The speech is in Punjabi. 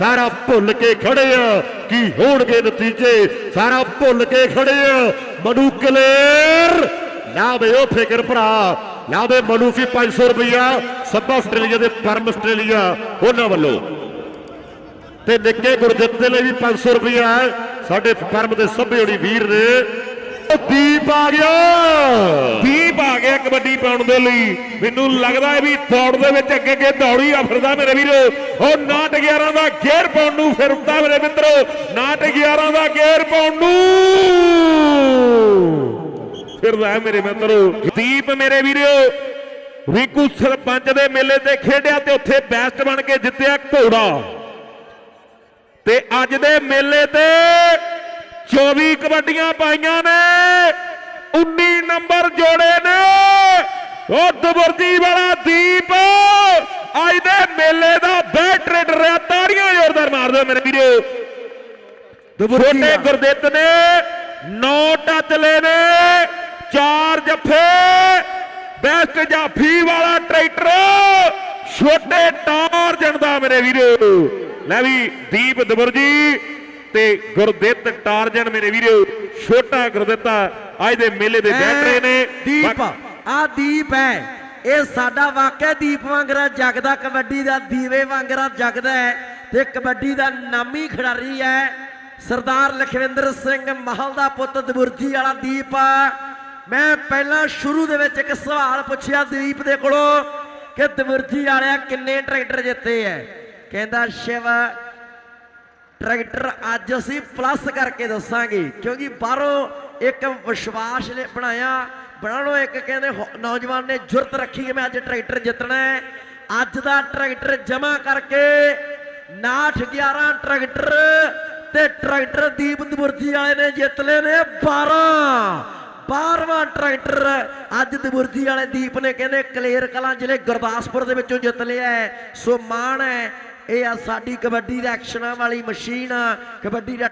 ਸਾਰਾ ਭੁੱਲ ਕੇ ਖੜੇ ਆ। ਕੀ ਹੋਣਗੇ ਨਤੀਜੇ? ਸਾਰਾ ਭੁੱਲ ਕੇ ਖੜੇ ਆ। ਮਨੂ ਕਲੇਰ ਲਾ ਬੇ ਉਹ ਫਿਕਰ ਭਰਾ। ਲਾ ਦੇ ਮਨੂ ਫੀ 500 ਰੁਪਇਆ ਸੱਬਾ ਆਸਟ੍ਰੇਲੀਆ ਦੇ ਪਰਮ ਆਸਟ੍ਰੇਲੀਆ ਉਹਨਾਂ ਵੱਲੋਂ। ਤੇ ਨਿੱਕੇ ਗੁਰਦਿੱਤ ਦੇ ਲਈ ਵੀ 500 ਰੁਪਇਆ ਸਾਡੇ ਪਰਮ ਦੇ ਸੱਭੇ ਹੋਣੀ ਵੀਰ ਨੇ। ਉਹ ਦੀਪ ਆ ਗਿਆ। ਕਬੱਡੀ ਪਾਉਣ ਦੇ ਲਈ। ਮੈਨੂੰ ਲੱਗਦਾ ਹੈ ਵੀ ਦੌੜ ਦੇ ਵਿੱਚ ਅੱਗੇ ਅੱਗੇ ਦੌੜੀ ਆ ਫਿਰਦਾ ਮੇਰੇ ਵੀਰੋ। ਉਹ 911 ਦਾ ਗੇਅਰ ਪਾਉਣ ਨੂੰ ਫਿਰਦਾ ਮੇਰੇ ਮਿੱਤਰੋ। 911 ਦਾ ਗੇਅਰ ਪਾਉਣ ਨੂੰ ਫਿਰਦਾ ਮੇਰੇ ਮਿੱਤਰੋ। ਦੀਪ ਮੇਰੇ ਵੀਰੋ, ਰਿੰਕੂ ਸਰਪੰਚ ਦੇ ਮੇਲੇ ਤੇ ਖੇਡਿਆ ਤੇ ਉੱਥੇ ਬੈਸਟ ਬਣ ਕੇ ਜਿੱਤਿਆ ਘੋੜਾ। ਤੇ ਅੱਜ ਦੇ ਮੇਲੇ ਤੇ 24 ਕਬੱਡੀਆਂ ਪਾਈਆਂ ਨੇ। 19 ਨੰਬਰ ਜੋੜੇ ਨੇ। ਉਹ ਦਬਰਜੀ ਵਾਲਾ ਦੀਪ। ਅੱਜ ਦੇ ਮੇਲੇ ਦਾ ਬੈਟਰ ਰਿਹਾ ਤਾੜੀਆਂ ਜ਼ੋਰਦਾਰ ਮਾਰ ਦਿਓ ਮੇਰੇ ਵੀਰੋ। ਛੋਟੇ ਗੁਰਦਿੱਤ ਨੇ 9 ਟੱਚ ਲੈ ਨੇ ਚਾਰ ਜੱਫੇ। ਬੈਸਟ ਜਾਫੀ ਵਾਲਾ ਟਰੈਕਟਰ ਛੋਟੇ ਟਾਰਜਨ ਦਾ ਮੇਰੇ ਵੀਰੋ। ਲੈ ਵੀ ਦੀਪ ਦਬਰਜੀ ਤੇ ਗੁਰਦਿੱਤ ਟਾਰਜਨ ਮੇਰੇ ਵੀਰੋ। ਛੋਟਾ ਗੁਰਦਿੱਤਾ ਅੱਜ ਦੇ ਮੇਲੇ ਦੇ ਬੈਟਰੇ ਨੇ। ਦੀਪ ਆ ਦੀਪ ਹੈ ਇਹ ਸਾਡਾ ਵਾਕਿਆ ਦੀਪ ਵਾਂਗਰਾ ਜਗਦਾ ਕਬੱਡੀ ਦਾ ਦੀਵੇ ਵਾਂਗਰਾ ਜਗਦਾ ਹੈ ਤੇ ਕਬੱਡੀ ਦਾ ਨਾਮੀ ਖਿਡਾਰੀ ਹੈ ਸਰਦਾਰ ਲਖਵਿੰਦਰ ਸਿੰਘ ਮਹਲ ਦਾ ਪੁੱਤ ਦਬੁਰਜੀ ਵਾਲਾ ਦੀਪ। ਮੈਂ ਪਹਿਲਾਂ ਸ਼ੁਰੂ ਦੇ ਵਿੱਚ ਇੱਕ ਸਵਾਲ ਪੁੱਛਿਆ ਦੀਪ ਦੇ ਕੋਲੋਂ ਕਿ ਦਬੁਰਜੀ ਵਾਲਿਆ ਕਿੰਨੇ ਟਰੈਕਟਰ ਜਿੱਤੇ ਐ। ਕਹਿੰਦਾ ਸ਼ਿਵ ਟਰੈਕਟਰ ਅੱਜ ਅਸੀਂ ਪਲੱਸ ਕਰਕੇ ਦੱਸਾਂਗੇ ਕਿਉਂਕਿ ਬਾਹਰੋਂ ਇੱਕ ਵਿਸ਼ਵਾਸ ਨੇ ਬਣਾਇਆ। ਬਣਾਉਣੋਂ ਇੱਕ ਕਹਿੰਦੇ ਨੌਜਵਾਨ ਨੇ ਜੁਰਤ ਰੱਖੀ ਕਿ ਮੈਂ ਅੱਜ ਟਰੈਕਟਰ ਜਿੱਤਣਾ ਹੈ। ਅੱਜ ਦਾ ਟਰੈਕਟਰ ਜਮ੍ਹਾਂ ਕਰਕੇ 9 11 ਟਰੈਕਟਰ ਤੇ ਟਰੈਕਟਰ ਦੀਪ ਦਬੁਰਜੀ ਵਾਲੇ ਨੇ ਜਿੱਤ ਲਏ ਨੇ 12 12ਵਾਂ ਟਰੈਕਟਰ ਅੱਜ ਦਬੁਰਜੀ ਵਾਲੇ ਦੀਪ ਨੇ ਕਹਿੰਦੇ ਕਲੇਰ ਕਲਾਂ ਜ਼ਿਲ੍ਹੇ ਗੁਰਦਾਸਪੁਰ ਦੇ ਵਿੱਚੋਂ ਜਿੱਤ ਲਿਆ ਹੈ। ਸੋ ਮਾਣ ਹੈ, ਇਹ ਆ ਸਾਡੀ ਕਬੱਡੀ ਦਾ ਐਕਸ਼ਨਾਂ ਵਾਲੀ ਮਸ਼ੀਨ ਆ। ਕਬੱਡੀ ਦਾ